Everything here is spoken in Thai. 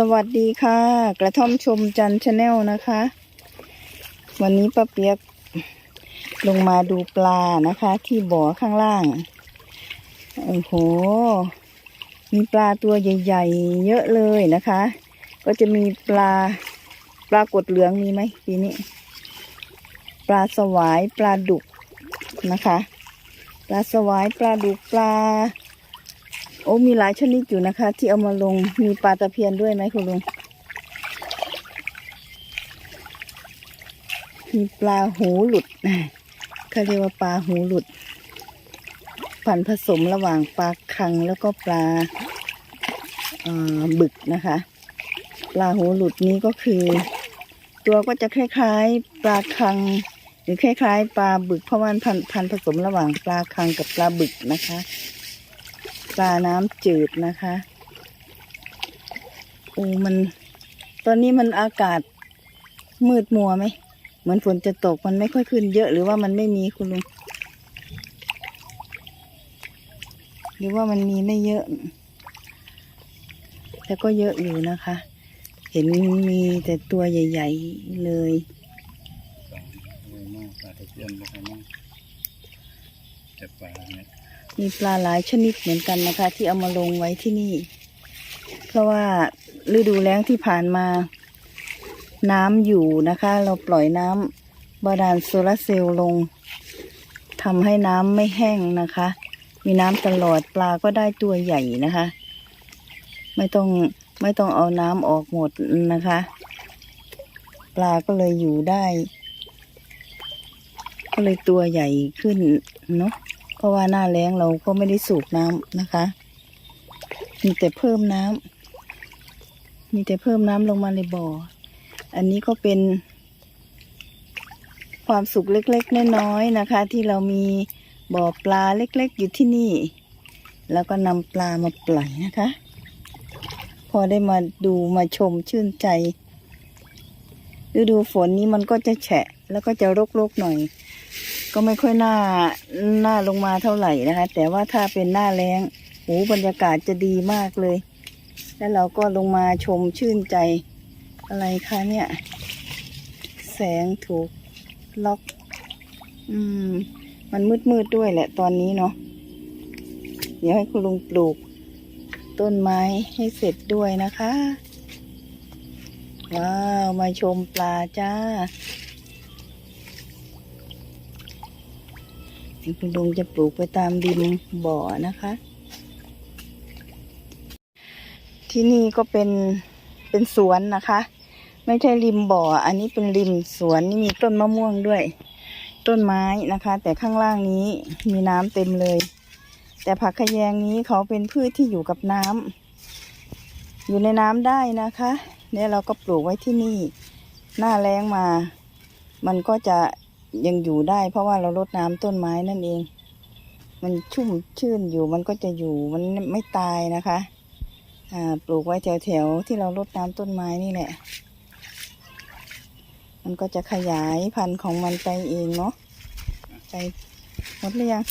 สวัสดีค่ะ กระท่อมชมจันชาแนลนะคะ วันนี้ป้าเปียกลงมาดูปลานะคะ ที่บ่อข้างล่างโอ้โห มีปลาตัวใหญ่ ๆ เยอะเลยนะคะ ก็จะมีปลาปลากดเหลืองมีไหมปีนี้ ปลาสวายปลาดุกนะคะ ปลาสวายปลาดุกปลา โอ้มีหลายชนิดอยู่นะคะ ที่เอามาลงมีปลาตะเพียนด้วยไหมคุณลุงมีปลาหูหลุดเขาเรียกว่าปลาหูหลุดพันผสมระหว่างปลาคังแล้วก็ปลาบึกนะคะ ปลาหูหลุดนี้ก็คือ ตัวก็จะคล้ายๆ ปลาคัง หรือคล้ายๆ ปลาบึกเพราะวันพันผสมระหว่างปลาคังกับปลาบึกนะคะ ปลาน้ำจืดนะคะโอ้มัน ตอนนี้มันอากาศมืดมัวไหม เหมือนฝนจะตกมันไม่ค่อยขึ้นเยอะหรือว่ามันไม่มีคุณลุง หรือว่ามันมีไม่เยอะ แต่ก็เยอะอยู่นะคะ เห็นมีแต่ตัวใหญ่ ๆเลยปลาโอ้ยมากปลาตะเพียนนะครับมากแต่ปลาเนี่ย มีปลาหลายชนิดเหมือนกันนะคะ ที่เอามาลงไว้ที่นี่ เพราะว่าฤดูแล้งที่ผ่านมา น้ำอยู่นะคะ เราปล่อยน้ำบาดาลโซลาร์เซลล์ลงทำให้น้ำไม่แห้งนะคะ มีน้ำตลอดปลาก็ได้ตัวใหญ่นะคะ ไม่ต้องไม่ต้องเอาน้ำออกหมดนะคะ ปลาก็เลยอยู่ได้ ก็เลยตัวใหญ่ขึ้นเนาะ เพราะว่าหน้าแล้งเราก็ไม่ได้สูบน้ำนะคะ มีแต่เพิ่มน้ำมีแต่เพิ่มน้ำลงมาในบ่อ อันนี้ก็เป็น ความสุขเล็กๆน้อยๆนะคะ ที่เรามีบ่อปลาเล็กๆอยู่ที่นี่ แล้วก็นำปลามาปล่อยนะคะ พอได้มาดูมาชมชื่นใจฤดูฝนนี้มันก็จะแฉะ แล้วก็จะรกๆหน่อย ก็ไม่ค่อยน่าน่าลงมาเท่าไหร่นะคะ แต่ว่าถ้าเป็นหน้าแล้งโหบรรยากาศจะดีมากเลย แล้วเราก็ลงมาชมชื่นใจอะไรคะเนี่ย แสงถูกล็อก อืม มันมืดมืดด้วยแหละตอนนี้เนาะเดี๋ยวให้คุณลุงปลูก ต้นไม้ให้เสร็จด้วยนะคะ ว้าว มาชมปลาจ้า คุณลุงจะปลูกไปตามดินบ่อนะคะ ที่นี่ก็เป็นเป็นสวนนะคะ ไม่ใช่ริมบ่อ อันนี้เป็นริมสวนนี่มีต้นมะม่วงด้วย ต้นไม้นะคะ แต่ข้างล่างนี้มีน้ำเต็มเลย แต่ผักขยงนี้เขาเป็นพืชที่อยู่กับน้ำอยู่ในน้ำได้นะคะ เนี่ยเราก็ปลูกไว้ที่นี่ หน้าแล้งมา มันก็จะ ยังอยู่ได้ เพราะว่าเราลดน้ำต้นไม้นั่นเอง มันชุ่มชื่นอยู่มันก็จะอยู่มันไม่ตายนะคะอ่าปลูกไว้แถวๆที่เราลดน้ำต้นไม้นี่แหละมันก็จะขยายพันธุ์ของมันไปเองเนาะไปหมดหรือยัง